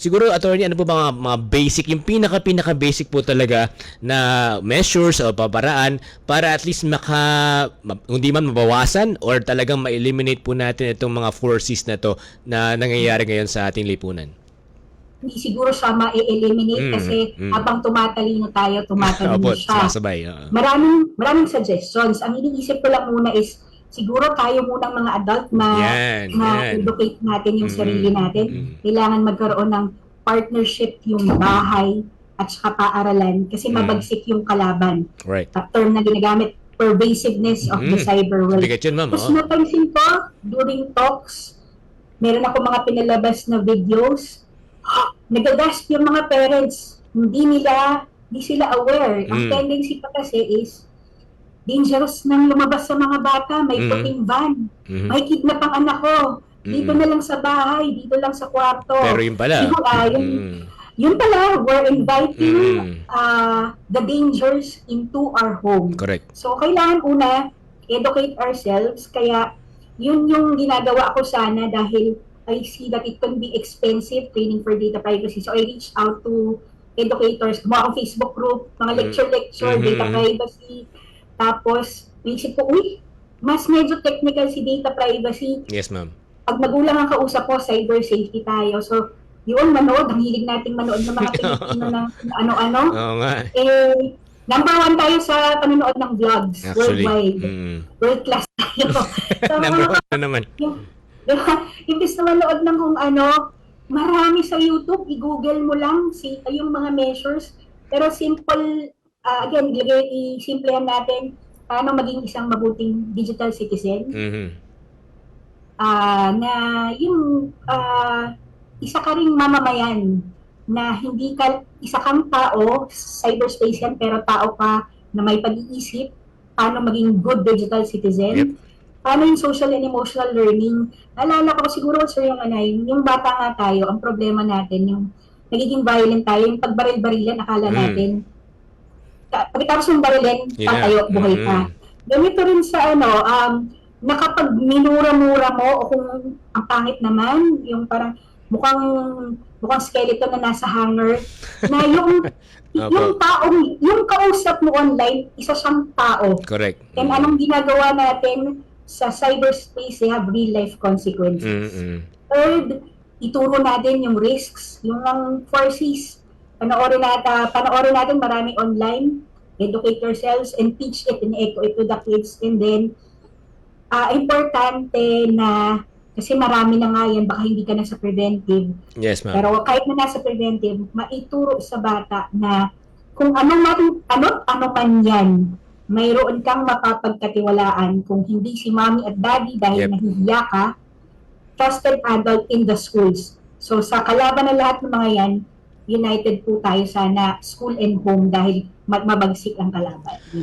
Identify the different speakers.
Speaker 1: siguro attorney ano po mga, mga basic yung pinaka pinaka basic po talaga na measures o paparaan para at least maka ma, hindi man mabawasan or talagang ma-eliminate po natin itong mga forces na to na nangyayari ngayon sa ating lipunan.
Speaker 2: Hindi siguro siya ma-eliminate
Speaker 1: Mm,
Speaker 2: kasi
Speaker 1: mm.
Speaker 2: habang tumatalino tayo, tumatalino
Speaker 1: Opo,
Speaker 2: siya.
Speaker 1: sumasabay. oo.
Speaker 2: Maraming, maraming suggestions. Ang iniisip ko lang muna is, siguro tayo munang mga adult na
Speaker 1: Yan, yan.
Speaker 2: ma-educate natin yung
Speaker 1: Mm,
Speaker 2: sarili natin.
Speaker 1: mm.
Speaker 2: Kailangan magkaroon ng partnership yung bahay at saka paaralan kasi
Speaker 1: Mm.
Speaker 2: mabagsik yung kalaban.
Speaker 1: Right.
Speaker 2: At term na ginagamit, pervasiveness of the
Speaker 1: Mm.
Speaker 2: cyber world.
Speaker 1: Yun, ma'am.
Speaker 2: Tapos
Speaker 1: oo.
Speaker 2: napansin ko, during talks, meron ako mga pinalabas na videos, nagagasp yung mga parents. Hindi nila, hindi sila aware. Ang
Speaker 1: Mm.
Speaker 2: tendency pa kasi is, dangerous nang lumabas sa mga bata, may
Speaker 1: Mm.
Speaker 2: puting van,
Speaker 1: Mhm.
Speaker 2: may kidnap ang anak ko, dito
Speaker 1: Mm.
Speaker 2: na lang sa bahay, dito lang sa kwarto.
Speaker 1: Pero yun pala.
Speaker 2: Di ba, ah, yung,
Speaker 1: Mm.
Speaker 2: yun pala, we're inviting
Speaker 1: Mm.
Speaker 2: uh, the dangers into our home.
Speaker 1: Correct.
Speaker 2: So, kailangan una, educate ourselves. Kaya, yun yung ginagawa ko sana dahil I see that it can be expensive training for data privacy. So, I reached out to educators, gumawa akong Facebook group, mga
Speaker 1: Mm.
Speaker 2: lecture-lecture,
Speaker 1: Mhm.
Speaker 2: data privacy. Tapos, naisip ko, uy, mas medyo technical si data privacy.
Speaker 1: Yes, ma'am.
Speaker 2: Pag magulang ang kausap ko, cyber safety tayo. So, yun, manood. Ang hilig nating manood ng mga Pilipino ng ano-ano.
Speaker 1: Oo nga.
Speaker 2: Eh, number one tayo sa panonood ng vlogs
Speaker 1: Actually.
Speaker 2: worldwide.
Speaker 1: Mm.
Speaker 2: World class tayo. so,
Speaker 1: Number one na naman.
Speaker 2: imbis na manood ng kung ano, marami sa YouTube, i-google mo lang si, yung mga measures. Pero simple, ah, again, ilagay, i-simplehan natin paano maging isang mabuting digital citizen.
Speaker 1: Mhm.
Speaker 2: Ah, na yung ah, isa ka ring mamamayan na hindi ka isa kang tao, cyberspace yan, pero tao ka na may pag-iisip, paano maging good digital citizen.
Speaker 1: Yep.
Speaker 2: Paano yung social and emotional learning. Naalala ko siguro, sir, yung anay, yung bata nga tayo, ang problema natin, yung nagiging violent tayo, yung pagbaril-barilan, akala
Speaker 1: Mm.
Speaker 2: natin, pagkatapos ng barilin,
Speaker 1: na.
Speaker 2: patayo, buhay ka.
Speaker 1: Mm.
Speaker 2: Ganito rin sa ano, um, na kapag minura-mura mo o kung ang pangit naman, yung parang mukhang mukhang skeleton na nasa hanger, na yung yung taong, yung kausap mo online, isa siyang tao.
Speaker 1: Correct.
Speaker 2: And anong ginagawa natin sa cyberspace, they have real life consequences.
Speaker 1: Mm-mm.
Speaker 2: Third, ituro natin yung risks, yung ang four C's. Panoorin natin, panoorin natin marami online, educate yourselves and teach it and echo it to the kids. And then, ah importante na, kasi marami na nga yan, baka hindi ka na sa preventive.
Speaker 1: Yes, ma'am.
Speaker 2: Pero kahit na nasa preventive, maituro sa bata na kung anong ano, ano man yan, mayroon kang mapapagkatiwalaan kung hindi si mommy at daddy dahil
Speaker 1: Yep.
Speaker 2: nahihiya ka, trusted adult in the schools. So sa kalaban ng lahat ng mga yan, united po tayo sana school and home dahil ma- mabagsik ang kalaban.